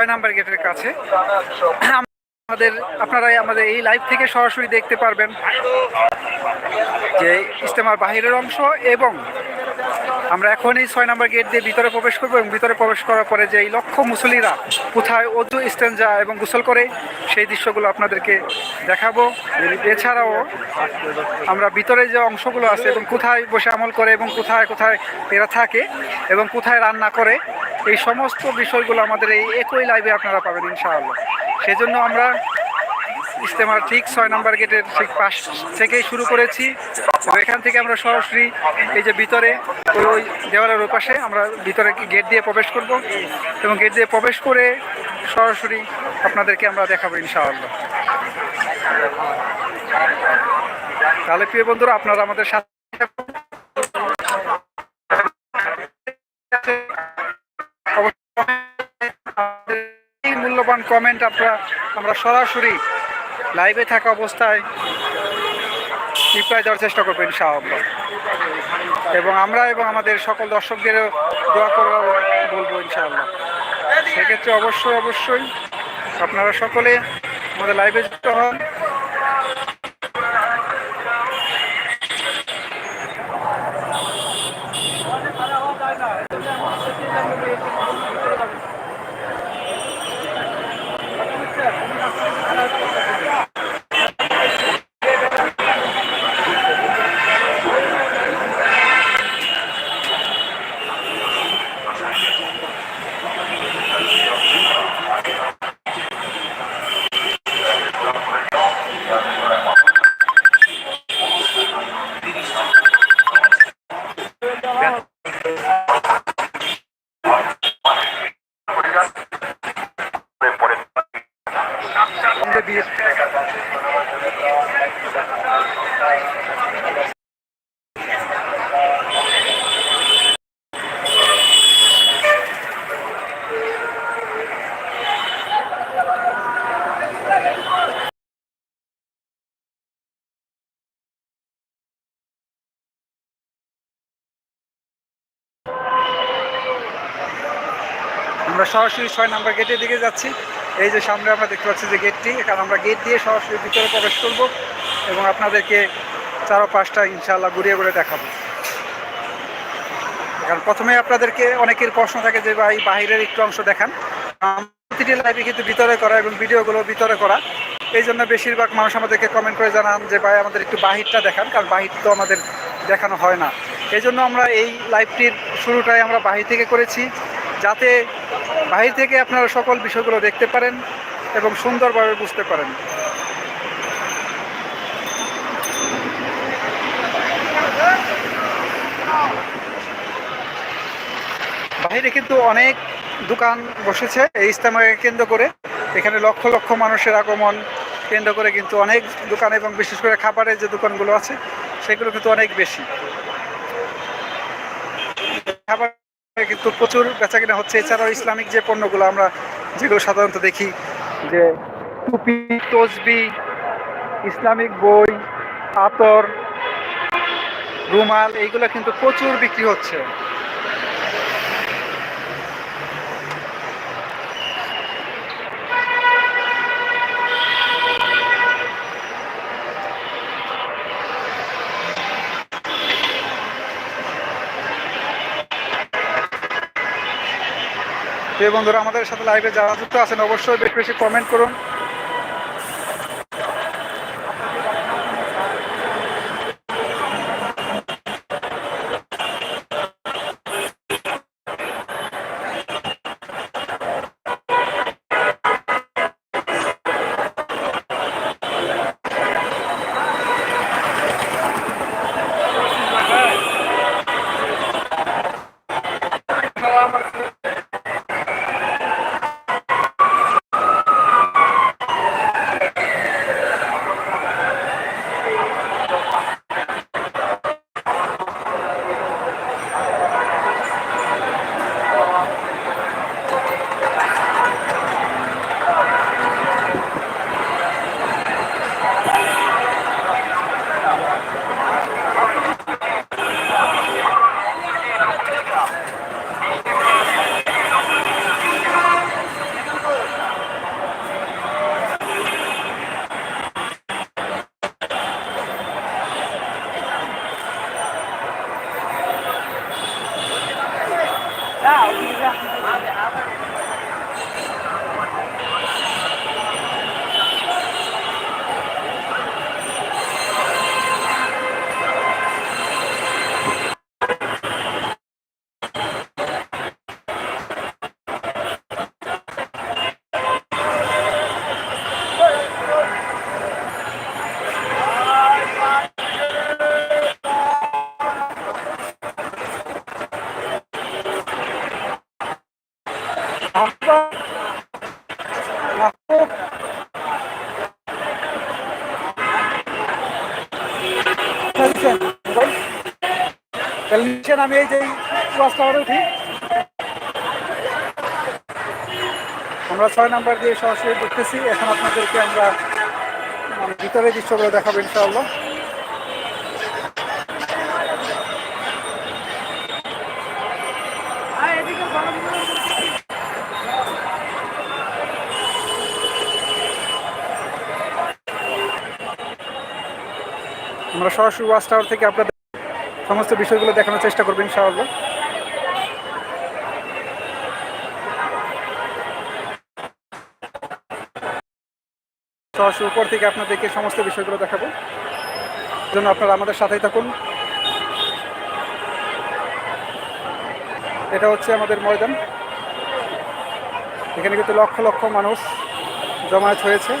ছয় নাম্বার গেটের কাছে। আমাদের আপনারা আমাদের এই লাইভ থেকে সরাসরি দেখতে পারবেন যে ইস্তেমার বাহিরের অংশ এবং আমরা এখন এই ছয় নাম্বার গেট দিয়ে ভিতরে প্রবেশ করব এবং ভিতরে প্রবেশ করার পরে যে এই লক্ষ মুসলিরা কোথায় অজু স্টেঞ্জা এবং গোসল করে সেই দৃশ্যগুলো আপনাদেরকে দেখাবো। এছাড়াও আমরা ভিতরে যে অংশগুলো আছে এবং কোথায় বসে আমল করে এবং কোথায় কোথায় এরা থাকে এবং কোথায় রান্না করে এই সমস্ত বিষয়গুলো আমাদের এই একই লাইভে আপনারা পাবেন ইনশাআল্লাহ। সেজন্য আমরা ইস্তেমার ঠিক ছয় নম্বর গেটের ঠিক পাশ থেকেই শুরু করেছি। এখান থেকে আমরা সরাসরি এই যে ভিতরে, ওই দেওয়ালের ওই পাশে আমরা ভিতরে গেট দিয়ে প্রবেশ করব। এবং গেট দিয়ে প্রবেশ করে সরাসরি আপনাদেরকে আমরা দেখাবো ইনশাআল্লাহ। তাহলে প্রিয় বন্ধুরা, আপনারা আমাদের সাথে মূল্যবান কমেন্ট আপনারা, আমরা সরাসরি লাইভে থাকা অবস্থায় রিপ্লাই দেওয়ার চেষ্টা করব ইনশাআল্লাহ। এবং আমরা এবং আমাদের সকল দর্শকদেরও দোয়া করা বলব ইনশাআল্লাহ। সেক্ষেত্রে অবশ্যই অবশ্যই আপনারা সকলে আমাদের লাইভে যুক্ত হন। আমরা সরাসরি ছয় নাম্বার গেটের দিকে যাচ্ছি। এই যে সামনে আমরা দেখতে পাচ্ছি যে গেটটি, এখানে আমরা গেট দিয়ে সরাসরি ভিতরে প্রবেশ করব এবং আপনাদেরকে চারো পাঁচটা ইনশাআল্লাহ ঘুরিয়ে ঘুরে দেখাবো। কারণ প্রথমে আপনাদেরকে অনেকের প্রশ্ন থাকে যে ভাই, বাহিরের একটু অংশ দেখান। প্রতিটি লাইভে কিন্তু ভিতরে করা এবং ভিডিওগুলো ভিতরে করা। এই জন্য বেশিরভাগ মানুষ আমাদেরকে কমেন্ট করে জানান যে ভাই, আমাদের একটু বাহিরটা দেখান, কারণ বাহির তো আমাদের দেখানো হয় না। এই জন্য আমরা এই লাইভটির শুরুটাই আমরা বাহির থেকে করেছি। যাতে বাহির থেকে আপনারা সকল বিষয়গুলো দেখতে পারেন এবং সুন্দরভাবে বুঝতে পারেন। বাহিরে কিন্তু অনেক দোকান বসেছে, এই ইস্তেমাকে কেন্দ্র করে। এখানে লক্ষ লক্ষ মানুষের আগমন কেন্দ্র করে কিন্তু অনেক দোকান এবং বিশেষ করে খাবারের যে দোকানগুলো আছে, সেগুলো কিন্তু অনেক বেশি। খাবার কিন্তু প্রচুর বেচা কিনা হচ্ছে। এছাড়াও ইসলামিক যে পণ্যগুলো আমরা যেগুলো সাধারণত দেখি, যে টুপি, তসবি, ইসলামিক বই আতর রুমাল, এইগুলো কিন্তু প্রচুর বিক্রি হচ্ছে। বন্ধুরা আমাদের সাথে লাইভে যারা যুক্ত আছেন অবশ্যই বেশি বেশি কমেন্ট করুন। Ah, o que já... নিচ্ছেন তাহলে নিচ্ছেন আমি এই যে ওয়াচ টাওয়ারে উঠি আমরা ছয় নাম্বার দিয়ে সরাসরি ঢুকতেছি এখন আপনাদেরকে আমরা মানে ভিতরে দৃশ্যগুলো দেখাবো ইনশাআল্লাহ। আমরা সরাসরি ওয়াচ টাওয়ার থেকে আপনাদের সমস্ত বিষয়গুলো দেখানোর চেষ্টা করবেন ইনশাআল্লাহ। সরাসরি উপর থেকে আপনাদেরকে সমস্ত বিষয়গুলো দেখাবো। জন্য আপনারা আমাদের সাথেই থাকুন। এটা হচ্ছে আমাদের ময়দান। এখানে কিন্তু লক্ষ লক্ষ মানুষ জমায়েত হয়েছে।